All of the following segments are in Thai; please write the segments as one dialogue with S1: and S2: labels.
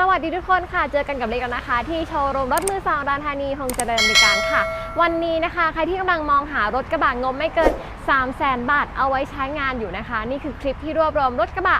S1: สวัสดีทุกคนค่ะ เจอกันกับเล็กแล้วนะคะ ที่โชว์รูมรถมือสองดานธานีคงเจริญบริการค่ะ วันนี้นะคะ ใครที่กำลังมองหารถกระบะงบไม่เกิน 3 0 0แสนบาท เอาไว้ใช้งานอยู่นะคะ นี่คือคลิปที่รวบรวมรถกระบะ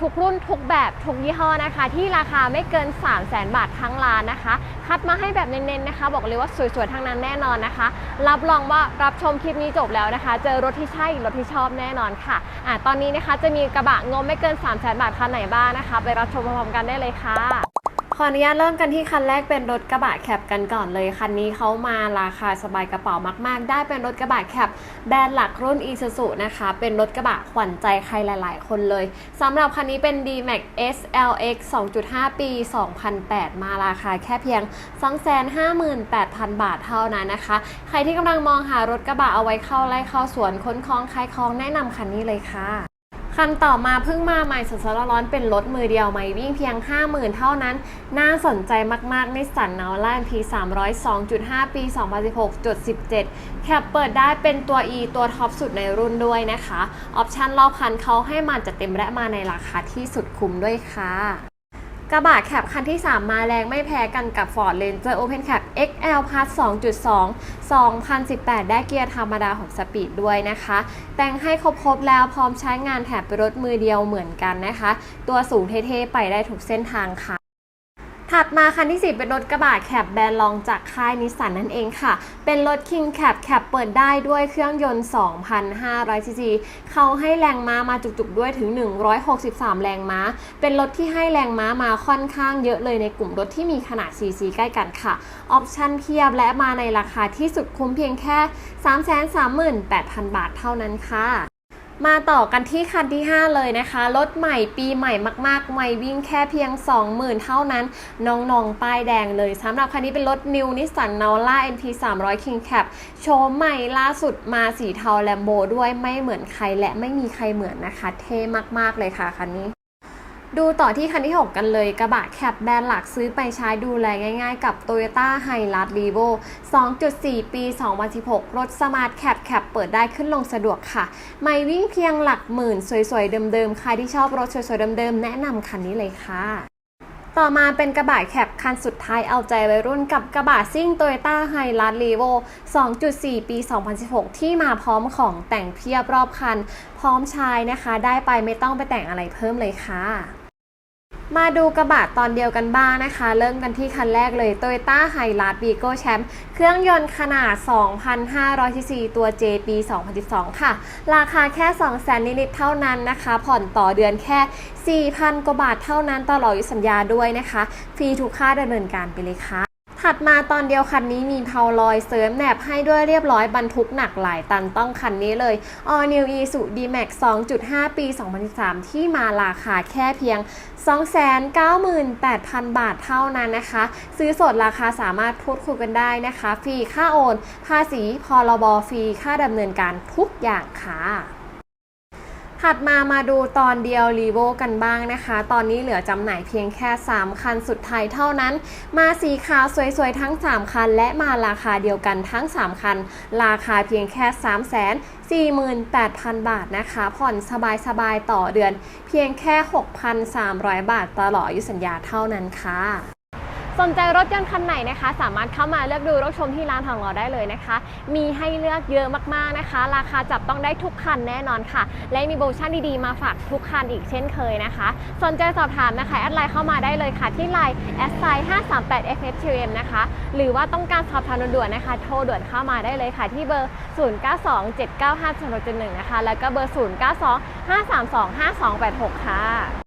S1: ทุกรุ่นทุกแบบทุกยี่ห้อนะคะ ที่ราคาไม่เกิน 3 0 0แสนบาททั้งร้านนะคะ คัดมาให้แบบเน้นๆนะคะ บอกเลยว่าสวยๆทั้งนั้นแน่นอนนะคะ รับรองว่ารับชมคลิปนี้จบแล้วนะคะ เจอรถที่ใช่รถที่ชอบแน่นอนค่ะอะตอนนี้นะคะจะมีกระบะงบไม่เกิน 3 0 0แสนบาทคันไหนบ้างนะคะ ไปรับชมพร้อมๆกันได้เลยค่ะ ขออนุญาตเริ่มกันที่คันแรกเป็นรถกระบะแคปกันก่อนเลย คันนี้เขามาราคาสบายกระเป๋ามาก ๆ ได้เป็นรถกระบะแคปแบรนด์หลักรุ่น i s u z u นะคะ เป็นรถกระบะขวัญใจใครหลาย ๆ คนเลยสำหรับคันนี้เป็น D-Max SLX 2.5 ปี 2008 มาราคาแค่เพียง 258,000 บาทเท่านั้นนะคะ ใครที่กำลังมองหารถกระบะเอาไว้เข้าไร่เข้าสวนค้นคลองคายคลองแนะนำคันนี้เลยค่ะ คันต่อมาเพิ่งมาใหม่สดๆร้อนๆเป็นรถมือเดียวไม่วิ่งเพียง 50,000 เท่านั้น น่าสนใจมากๆในสันนาวล่า P 302.5 ปี 2016.17 แคปเปิดได้เป็นตัว E ตัวท็อปสุดในรุ่นด้วยนะคะ ออปชันรอบคันเขาให้มาจัดเต็มและมาในราคาที่สุดคุ้มด้วยค่ะ ระบะแคปคันที่ 3 มาแรงไม่แพ้กันกับ Ford Ranger Open Cab XL Plus 2.2 2018 ได้เกียร์ธรรมดา 6 สปีดด้วยนะคะ แต่งให้ครบๆแล้วพร้อมใช้งานแถบเป็นรถมือเดียวเหมือนกันนะคะ ตัวสูงเท่ๆ ไปได้ทุกเส้นทางค่ะ ถัดมาคันที่4เป็นรถกระบะแคปแบรนด์รองจากค่ายนิสสันนั่นเองค่ะ เป็นรถ King Cap แคปเปิดได้ด้วยเครื่องยนต์ 2,500 ซีซีเขาให้แรงม้ามาจุกๆด้วยถึง 163 แรงม้า เป็นรถที่ให้แรงม้ามาค่อนข้างเยอะเลยในกลุ่มรถที่มีขนาด CC ใกล้กันค่ะออปชั่นเพียบและมาในราคาที่สุดคุ้มเพียงแค่ 338,000 บาทเท่านั้นค่ะ มาต่อกันที่คันที่ 5 เลยนะคะ รถใหม่ปีใหม่มากๆใหม่วิ่งแค่เพียง 20,000 เท่านั้น น้องๆ ป้ายแดงเลยสำหรับคันนี้เป็นรถ New Nissan Navara NP 300 King Cap โชว์ใหม่ล่าสุดมาสีเทาแลมโบด้วยไม่เหมือนใครและไม่มีใครเหมือนนะคะ เท่มากๆเลยค่ะคันนี้ ดูต่อที่คันที่ 6 กันเลยกระบะแคปแบรนด์หลักซื้อไปใช้ดูแลง่ายๆ กับ Toyota h i l u x r e v o 2.4 ปี 2016 รถสมาร์ทแคปแคปเปิดได้ขึ้นลงสะดวกค่ะ ไม่วิ่งเพียงหลักหมื่นสวยๆ เดิมๆ ใครที่ชอบรถสวยๆ เดิมๆ แนะนำคันนี้เลยค่ะต่อมาเป็นกระบะแคปคันสุดท้ายเอาใจวัยรุ่นกับกระบะซิ่ง Toyota h i l u x r e v o 2.4 ปี 2016 ที่มาพร้อมของแต่งเพียบรอบคัน พร้อมใช้นะคะ ได้ไปไม่ต้องไปแต่งอะไรเพิ่มเลยค่ะ มาดูกระบะตอนเดียวกันบ้างนะคะ เริ่มกันที่คันแรกเลย Toyota h i l u x v i g o Champ เครื่องยนต์ขนาด 2,500ซีซีตัว J ปี 2012 ค่ะ ราคาแค่ 200,000 นิดๆเท่านั้นนะคะ ผ่อนต่อเดือนแค่ 4,000 กว่าบาทเท่านั้นตลอดอายุสัญญาด้วยนะคะ ฟรีทุกค่าดำเนินการไปเลยค่ะ ถัดมาตอนเดียวคันนี้มีเพาลอยเสริมแหนบให้ด้วยเรียบร้อยบรรทุกหนักหลายตันต้องคันนี้เลย All New Isuzu D-Max 2.5 ปี 2013 ที่มาราคาแค่เพียง 298,000 บาทเท่านั้นนะคะ ซื้อสดราคาสามารถพูดคุยกันได้นะคะ ฟรีค่าโอน ภาษีพรบฟรีค่าดำเนินการทุกอย่างค่ะ ถัดมามาดูตอนเดียวรีโวกันบ้างนะคะ ตอนนี้เหลือจำหน่ายเพียงแค่ 3 คันสุดท้ายเท่านั้น มาสีขาวสวยๆ ทั้ง 3 คัน และมาราคาเดียวกันทั้ง 3 คัน ราคาเพียงแค่3 4 8 0 0 0 บาทนะคะ ผ่อนสบายๆ ต่อเดือน เพียงแค่ 6,300 บาทตลอดอายุสัญญาเท่านั้นค่ะ สนใจรถยนต์คันไหนนะคะ สามารถเข้ามาเลือกดูรถชมที่ร้านทองเราได้เลยนะคะ มีให้เลือกเยอะมากๆนะคะ ราคาจับต้องได้ทุกคันแน่นอนค่ะ และมีโปรโมชั่นดีๆมาฝากทุกคันอีกเช่นเคยนะคะ สนใจสอบถามนะคะแอดไลน์เข้ามาได้เลยค่ะ ที่ไลน์แอดไซน์538 FFTM นะคะ หรือว่าต้องการสอบถามด่วนๆนะคะ โทรด่วนเข้ามาได้เลยค่ะที่เบอร์ 092795 1นะคะแล้วก็เบอร์ 0925325286 ค่ะ